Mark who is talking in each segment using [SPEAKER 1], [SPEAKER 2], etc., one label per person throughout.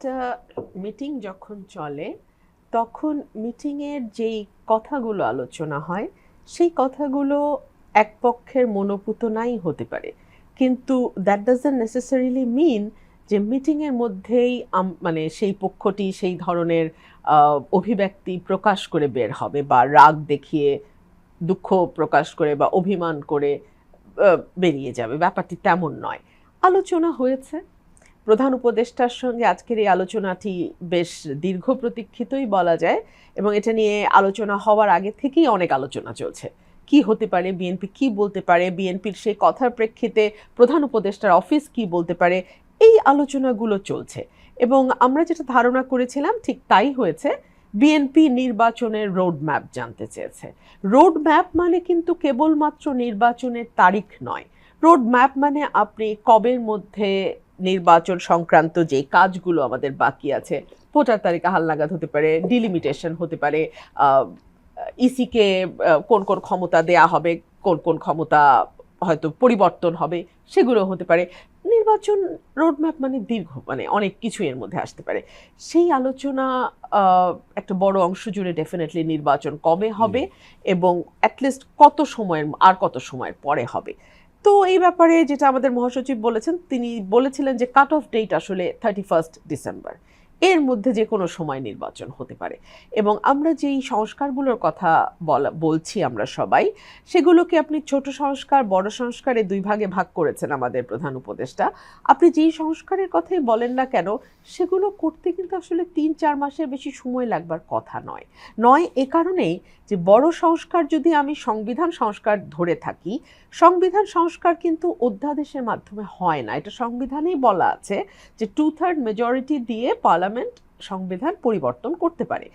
[SPEAKER 1] একটা মিটিং যখন চলে, তখন মিটিংয়ের যেই কথাগুলো আলোচনা হয়, সেই কথাগুলো এক পক্ষের মনোপুত নাই হতে পারে। কিন্তু দ্যাট ডাজন্ট নেসেসারিলি মিন যে মিটিংয়ের মধ্যেই মানে সেই পক্ষটি সেই ধরনের অভিব্যক্তি প্রকাশ করে বের হবে বা রাগ দেখিয়ে, দুঃখ প্রকাশ করে বা অভিমান করে বেরিয়ে যাবে। ব্যাপারটি তেমন নয়। আলোচনা হয়েছে। প্রধান উপদেষ্টার সঙ্গে আজকের এই আলোচনাটি বেশ দীর্ঘ প্রতীক্ষিতই বলা যায় এবং এটা নিয়ে আলোচনা হওয়ার আগে থেকেই অনেক আলোচনা চলছে। কি হতে পারে? বিএনপি কি বলতে পারে? বিএনপির সেই কথার প্রেক্ষিতে প্রধান উপদেষ্টার অফিস কি বলতে পারে? এই আলোচনাগুলো চলছে এবং আমরা যেটা ধারণা করেছিলাম ঠিক তাই হয়েছে, বিএনপি নির্বাচনের রোড ম্যাপ জানতে চেয়েছে। রোড ম্যাপ মানে কিন্তু কেবলমাত্র নির্বাচনের তারিখ নয়। রোড ম্যাপ মানে আপনি কবের মধ্যে নির্বাচন সংক্রান্ত যে কাজগুলো আমাদের বাকি আছে ভোটার তালিকা হালনাগাদ হতে পারে ডিলিমিটেশন হতে পারে ইসিকে কোন কোন ক্ষমতা দেয়া হবে কোন কোন ক্ষমতা হয়তো পরিবর্তন হবে সেগুলো হতে পারে। নির্বাচন রোডম্যাপ মানে দীর্ঘ মানে অনেক কিছু এর মধ্যে আসতে পারে। সেই আলোচনা একটা বড় অংশ জুড়ে ডেফিনেটলি নির্বাচন কবে হবে এবং অ্যাটলিস্ট কত সময়ের আর কত সময়ের পরে হবে। তো এই ব্যাপারে যেটা আমাদের মহাসচিব বলেছেন, তিনি বলেছিলেন যে কাট অফ ডেট আসলে থার্টি ফার্স্ট ডিসেম্বর এর মধ্যে যে কোনো সময় নির্বাচন হতে পারে। এবং আমরা যেই সংস্কারগুলোর কথা বলা, বলছি আমরা সবাই, সেগুলোকে আপনি ছোট সংস্কার, বড় সংস্কারে দুই ভাগে ভাগ করেছেন আমাদের প্রধান উপদেষ্টা। আপনি যেই সংস্কারের কথাই বলেন না কেন, সেগুলো করতে কিন্তু আসলে তিন, চার মাসের বেশি সময় লাগবার কথা নয়। নয় এ কারণেই যে বড় সংস্কার যদি আমি সংবিধান সংস্কার ধরে থাকি, সংবিধান সংস্কার কিন্তু অধ্যাদেশের মাধ্যমে হয় না। এটা সংবিধানেই বলা আছে যে টু থার্ড মেজরিটি দিয়ে পার্লামেন্ট সংবিধান পরিবর্তন করতে পারে।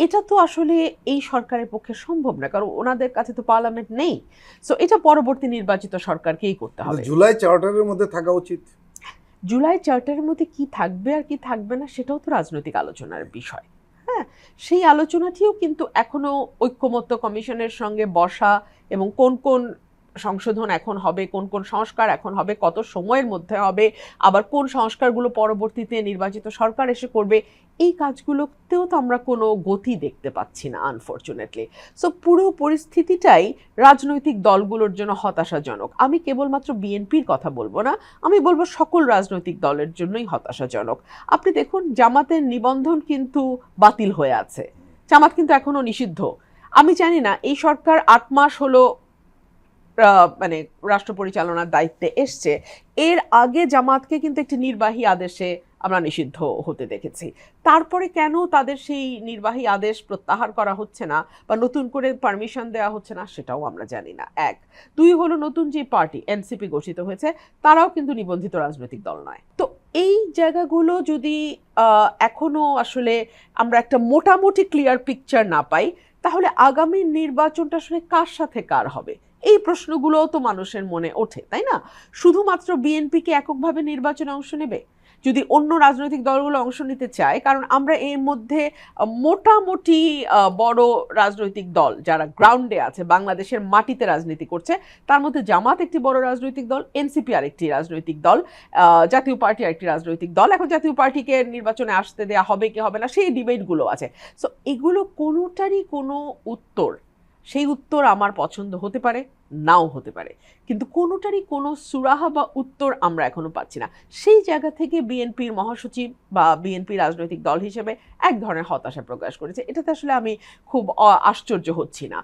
[SPEAKER 1] এটা তো আসলে এই সরকারের পক্ষে সম্ভব না কারণ ওনাদের কাছে তো পার্লামেন্ট নেই। সো এটা পরবর্তী নির্বাচিত সরকারকেই করতে হবে।
[SPEAKER 2] জুলাই চার্টারের মধ্যে থাকা উচিত।
[SPEAKER 1] জুলাই চার্টারের মধ্যে কি থাকবে আর কি থাকবে না সেটাও তো রাজনৈতিক আলোচনার বিষয়। হ্যাঁ সেই আলোচনাটিও কিন্তু এখনও ঐক্যমত্য কমিশনের সঙ্গে বসা এবং কোন কোন সংশোধন এখন হবে, কোন কোন সংস্কার এখন হবে, কত সময়ের মধ্যে হবে, আবার কোন সংস্কারগুলো পরবর্তীতে নির্বাচিত সরকার এসে করবে, এই কাজগুলোতেও তো আমরা কোনো গতি দেখতে পাচ্ছি না আনফর্চুনেটলি সো পুরো পরিস্থিতিটাই রাজনৈতিক দলগুলোর জন্য হতাশাজনক। আমি কেবলমাত্র বিএনপির কথা বলব না, আমি বলব সকল রাজনৈতিক দলের জন্যই হতাশাজনক। আপনি দেখুন, জামাতের নিবন্ধন কিন্তু বাতিল হয়ে আছে। জামাত কিন্তু এখনও নিষিদ্ধ। আমি জানি না, এই সরকার আট মাস হলো মানে রাষ্ট্র পরিচালনার দায়িত্বে এসছে। এর আগে জামাতকে কিন্তু একটি নির্বাহী আদেশে আমরা নিষিদ্ধ হতে দেখেছি। তারপরে কেন তাদের সেই নির্বাহী আদেশ প্রত্যাহার করা হচ্ছে না বা নতুন করে পারমিশন দেওয়া হচ্ছে না সেটাও আমরা জানি না। এক। দুই হলো নতুন যে পার্টি এনসিপি ঘোষিত হয়েছে তারাও কিন্তু নিবন্ধিত রাজনৈতিক দল নয়। তো এই জায়গাগুলো যদি আহ, এখনও আসলে আমরা একটা মোটামুটি ক্লিয়ার পিকচার না পাই তাহলে আগামী নির্বাচনটা আসলে কার সাথে কার হবে? এই প্রশ্নগুলোও তো মানুষের মনে ওঠে, তাই না? শুধুমাত্র বিএনপি কি এককভাবে নির্বাচনে অংশ নেবে? যদি অন্য রাজনৈতিক দলগুলো অংশ নিতে চায়, কারণ আমরা এর মধ্যে মোটামুটি বড় রাজনৈতিক দল যারা গ্রাউন্ডে আছে, বাংলাদেশের মাটিতে রাজনীতি করছে, তার মধ্যে জামাত একটি বড় রাজনৈতিক দল, এনসিপি আরেকটি রাজনৈতিক দল জাতীয় পার্টি আরেকটি রাজনৈতিক দল। এখন জাতীয় পার্টিকে নির্বাচনে আসতে দেয়া হবে কি হবে না, সেই ডিবেটগুলো আছে। সো এগুলো কোনোটারই কোনো উত্তর সেই উত্তর আমার পছন্দ হতে পারে, নাও হতে পারে। কিন্তু কোনোটারই কোনো সুরাহা বা উত্তর আমরা এখনও পাচ্ছি না। সেই জায়গা থেকে বিএনপির মহাসচিব বা বিএনপি রাজনৈতিক দল হিসেবে এক ধরনের হতাশা প্রকাশ করেছে। এটাতে আসলে আমি খুব আশ্চর্য হচ্ছি না।